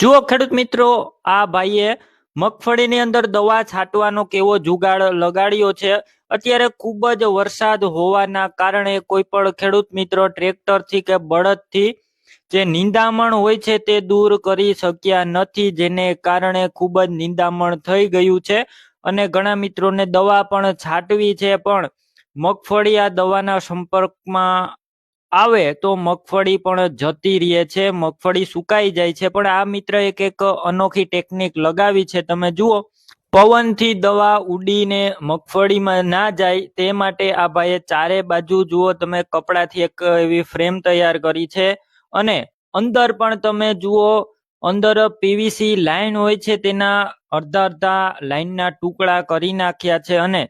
જુઓ ખેડૂત મિત્રો, આ ભાઈએ મગફળીની અંદર દવા છાંટવાનો કેવો જુગાડ લગાડ્યો છે. અત્યારે ખૂબ જ વરસાદ હોવાના કારણે કોઈ પણ ખેડૂત મિત્રો ટ્રેક્ટરથી કે બળદથી જે નિંદામણ હોય છે તે દૂર કરી શક્યા નથી, જેને કારણે ખૂબ જ નિંદામણ થઈ ગયું છે. અને ઘણા મિત્રોને દવા પણ છાંટવી છે, પણ મગફળી આ દવાના સંપર્કમાં આવે તો મગફળી પણ જતી રહે છે, મગફળી સુકાઈ જાય છે. પણ આ મિત્ર એક એક અનોખી ટેકનિક લગાવી છે. તમે જુઓ, પવનથી દવા ઉડીને મગફળીમાં ના જાય તે માટે આ ભાઈએ ચારે બાજુ જુઓ, તમે કપડાથી એક એવી ફ્રેમ તૈયાર કરી છે. અને અંદર પણ તમે જુઓ, અંદર પીવીસી લાઈન હોય છે, તેના અડધા અડધા લાઈનના ટુકડા કરી નાખ્યા છે અને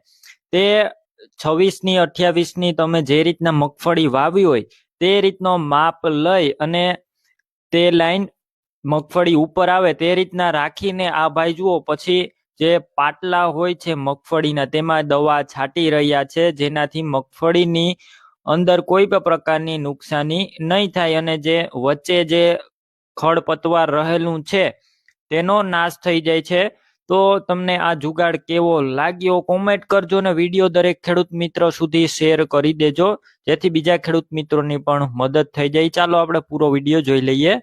તે છવ્વીસની અઠ્યાવીસની તમે જે રીતના મગફળી વાવી હોય તે રીતનો માપ લઈ અને તે લાઈન મગફળી ઉપર આવે તે રીતના રાખીને આ ભાઈ જુઓ પછી જે પાટલા હોય છે મગફળીના તેમાં દવા છાંટી રહ્યા છે જેનાથી મગફળીની અંદર કોઈ પણ પ્રકારની નુકસાની નહીં થાય અને જે વચ્ચે જે ખડપતવાર રહેલું છે તેનો નાશ થઈ જાય છે. તો તમને આ જુગાડ કેવો લાગ્યો? કોમેન્ટ કરજો ને વીડિયો દરેક ખેડૂત મિત્ર સુધી શેર કરી દેજો. જેથી બીજા ખેડૂત મિત્રોની પણ મદદ થઈ જાય. ચાલો આપણે પૂરો વીડિયો જોઈ લઈએ.